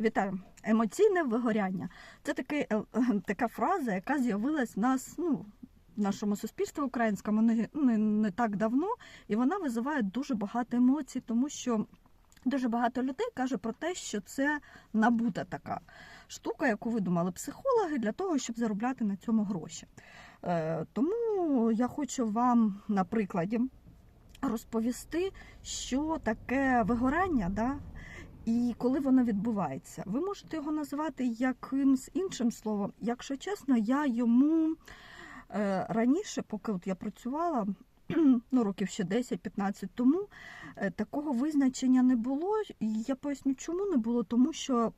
Вітаю! Емоційне вигоряння. Це таки, е, така фраза, яка з'явилась в нас ну, в нашому суспільстві українському не, не, не так давно, і вона визиває дуже багато емоцій, тому що дуже багато людей каже про те, що це набута така штука, яку видумали психологи для того, щоб заробляти на цьому гроші. Е, Тому я хочу вам на прикладі розповісти, що таке вигорання. Да? І коли воно відбувається, ви можете його назвати якимсь іншим словом. Якщо чесно, я йому е, раніше, поки от я працювала, ну років ще 10-15 тому, е, такого визначення не було. І я поясню, чому не було, тому що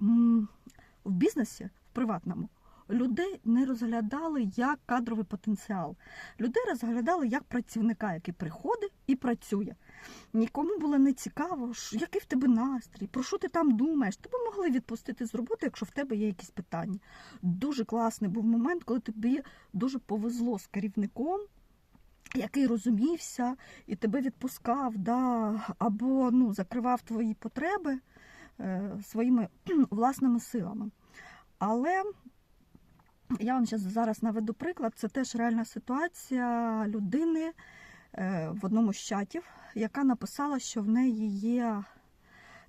в бізнесі, в приватному, людей не розглядали як кадровий потенціал. Людей розглядали як працівника, який приходить і працює. Нікому було не цікаво, який в тебе настрій, про що ти там думаєш. Тебе могли відпустити з роботи, якщо в тебе є якісь питання. Дуже класний був момент, коли тобі дуже повезло з керівником, який розумівся і тебе відпускав, да, або ну, закривав твої потреби е, своїми власними силами. Але я вам зараз наведу приклад. Це теж реальна ситуація людини е, в одному з чатів, яка написала, що в неї є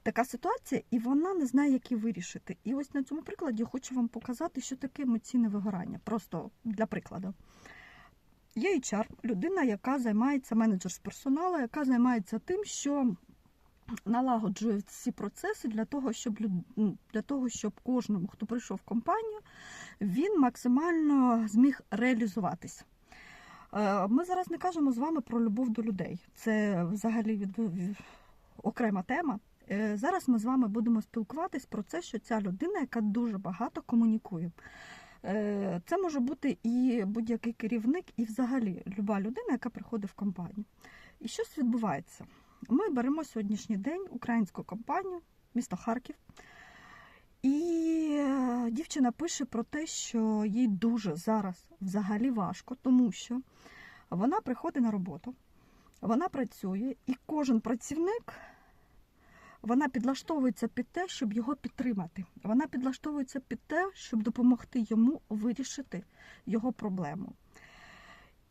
така ситуація, і вона не знає, як її вирішити. І ось на цьому прикладі хочу вам показати, що таке емоційне вигорання. Просто для прикладу. Є HR, людина, яка займається менеджер з персоналу, яка займається тим, що налагоджує всі процеси для того, щоб для того, щоб кожному, хто прийшов в компанію, він максимально зміг реалізуватись. Е, Ми зараз не кажемо з вами про любов до людей. Це взагалі окрема тема. Е, Зараз ми з вами будемо спілкуватись про це, що ця людина, яка дуже багато комунікує. Е, Це може бути і будь-який керівник, і взагалі люба людина, яка приходить в компанію. І щось відбувається. Ми беремо сьогоднішній день українську компанію, місто Харків. І дівчина пише про те, що їй дуже зараз взагалі важко, тому що вона приходить на роботу, вона працює, і кожен працівник вона підлаштовується під те, щоб його підтримати. Вона підлаштовується під те, щоб допомогти йому вирішити його проблему.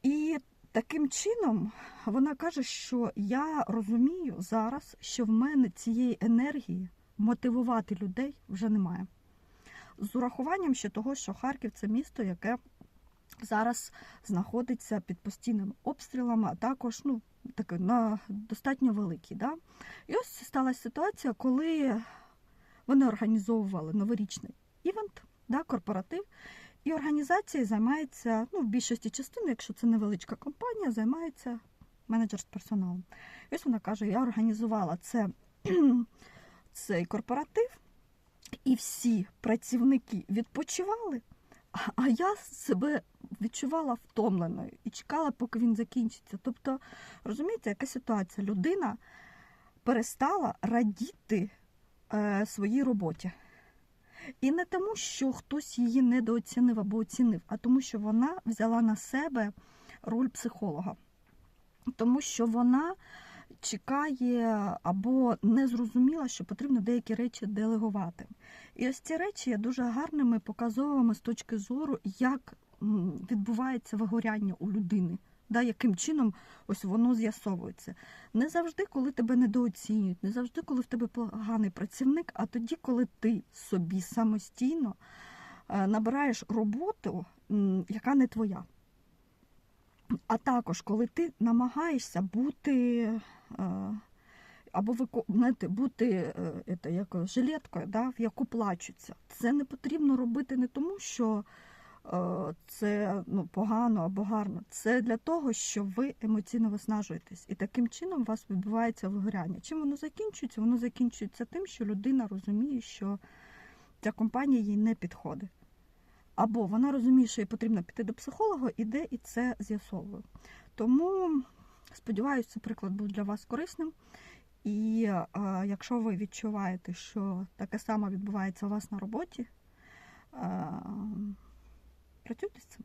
І таким чином вона каже, що я розумію зараз, що в мене цієї енергії мотивувати людей вже немає. З урахуванням ще того, що Харків це місто, яке зараз знаходиться під постійними обстрілами, а також ну, таке, на достатньо великий. Да? І ось сталася ситуація, коли вони організовували новорічний івент, да, корпоратив, і організація займається, ну, в більшості частин, якщо це невеличка компанія, займається менеджер з персоналом. І ось вона каже: я організувала це, цей корпоратив, і всі працівники відпочивали, а- я себе відчувала втомленою і чекала, поки він закінчиться. Тобто, розумієте, яка ситуація? Людина перестала радіти е, своїй роботі. І не тому, що хтось її недооцінив або оцінив, а тому, що вона взяла на себе роль психолога. Тому що вона чекає або не зрозуміла, що потрібно деякі речі делегувати. І ось ці речі є дуже гарними показовими з точки зору, як відбувається вигоряння у людини. Да, яким чином ось воно з'ясовується. Не завжди, коли тебе недооцінюють, не завжди, коли в тебе поганий працівник, а тоді, коли ти собі самостійно е, набираєш роботу, яка не твоя. А також, коли ти намагаєшся бути е, або знаєте, бути е, ето, як, жилеткою, да, в яку плачуться. Це не потрібно робити не тому, що е, це ну, погано або гарно. Це для того, що ви емоційно виснажуєтесь. І таким чином у вас відбувається вигоряння. Чим воно закінчується? Воно закінчується тим, що людина розуміє, що ця компанія їй не підходить. Або вона розуміє, що їй потрібно піти до психолога, іде і це з'ясовує. Тому сподіваюся, цей приклад був для вас корисним. І е, якщо ви відчуваєте, що таке саме відбувається у вас на роботі, е, працюйте з цим.